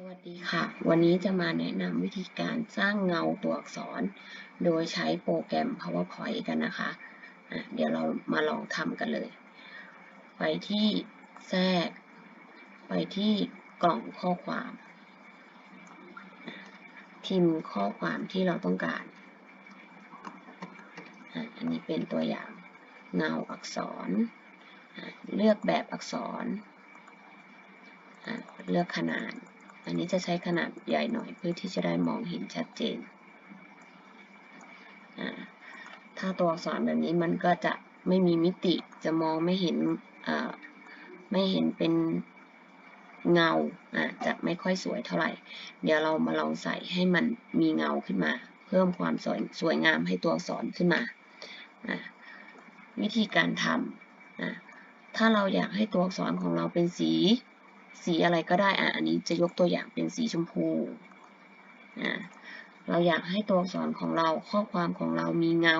สวัสดีค่ะ วันนี้จะมาแนะนำวิธีการสร้างเงาตัวอักษร โดยใช้โปรแกรม PowerPoint กันนะคะะเดี๋ยวเรามาลองทำกันเลย ไปที่แทรก ไปที่กล่องข้อความพิมพ์ข้อความที่เราต้องการ อันนี้เป็นตัวอย่างเงาอักษร เลือกแบบอักษร เลือกขนาด อันนี้จะใช้ขนาดใหญ่หน่อยเพื่อที่จะได้มองเห็นชัดเจน ถ้าตัวอักษรแบบนี้มันก็จะไม่มีมิติจะมองไม่เห็นไม่เห็นเป็นเงาอะจะไม่ค่อยสวยเท่าไหร่ เดี๋ยวเรามาลองใส่ให้มันมีเงาขึ้นมา เพิ่มความสวยสวยงามให้ตัวอักษรขึ้นมาอะวิธีการทำอะถ้าเราอยากให้ตัวอักษรของเราเป็นสี สีอะไรก็ได้อะอันนี้จะยกตัวอย่างเป็นสีชมพูอะเราอยากให้ตัวอักษรของเราข้อความของเรามีเงา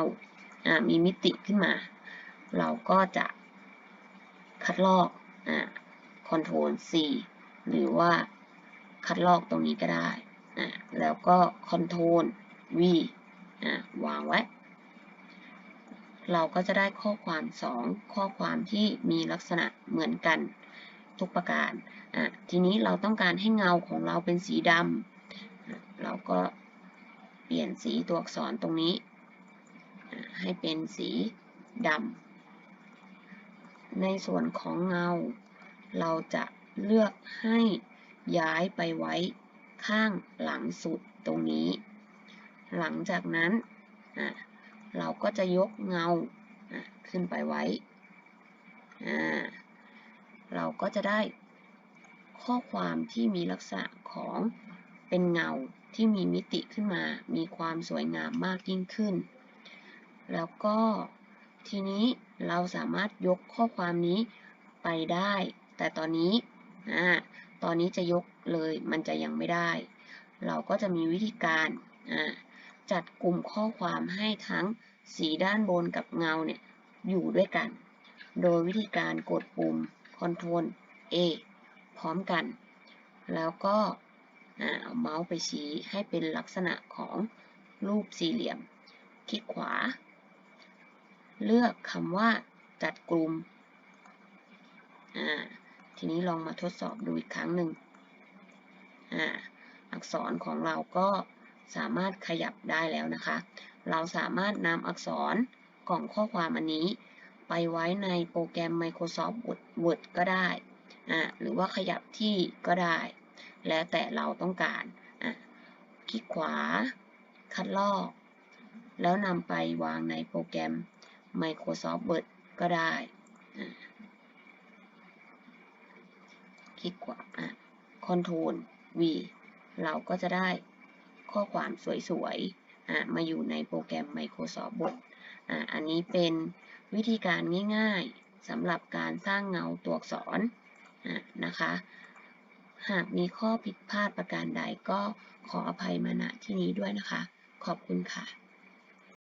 อะมีมิติขึ้นมา เราก็จะคัดลอกอะ Ctrl C หรือว่าคัดลอกตรงนี้ก็ได้อะแล้วก็ Ctrl V อะวางไว้ เราก็จะได้ข้อความ 2 ข้อความที่มีลักษณะเหมือนกัน ทุกประการอะทีนี้เราต้องการให้เงาของเราเป็นสีดำเราก็เปลี่ยนสีตัวอักษรตรงนี้ ให้เป็นสีดำในส่วนของเงา เราจะเลือกให้ย้ายไปไว้ข้างหลังสุดตรงนี้ หลังจากนั้นเราก็จะยกเงาขึ้นไปไว้อ่า เราก็จะได้ข้อความที่มีลักษณะของเป็นเงาที่มีมิติขึ้นมา มีความสวยงามมากยิ่งขึ้น แล้วก็ทีนี้เราสามารถยกข้อความนี้ไปได้ แต่ตอนนี้อ่าตอนนี้จะยกเลยมันจะยังไม่ได้ เราก็จะมีวิธีการอ่าจัดกลุ่มข้อความให้ทั้งสีด้านบนกับเงาเนี่ยอยู่ด้วยกัน โดยวิธีการกดปุ่ม Ctrl A พร้อมกัน แล้วก็เอาเมาส์ไปชี้ให้เป็นลักษณะของรูปสี่เหลี่ยม คลิกขวา เลือกคำว่าจัดกลุ่ม ทีนี้ลองมาทดสอบดูอีกครั้งหนึ่งอักษรของเราก็สามารถขยับได้แล้วนะคะ เราสามารถนำอักษรกล่องข้อความอันนี้ ไปไว้ในโปรแกรม Microsoft Word ก็ได้อะหรือว่าขยับที่ก็ได้ แล้วแต่เราต้องการอะคลิกขวา คัดลอก แล้วนำไปวางในโปรแกรม Microsoft Word ก็ได้คลิกขวาอะ Ctrl V เราก็จะได้ข้อความสวยๆอะมาอยู่ในโปรแกรม Microsoft Word อะอันนี้เป็น วิธีการง่ายๆสำหรับการสร้างเงาตัวอักษรนะคะ หากมีข้อผิดพลาดประการใดก็ขออภัยมาณที่นี้ด้วยนะคะ ขอบคุณค่ะ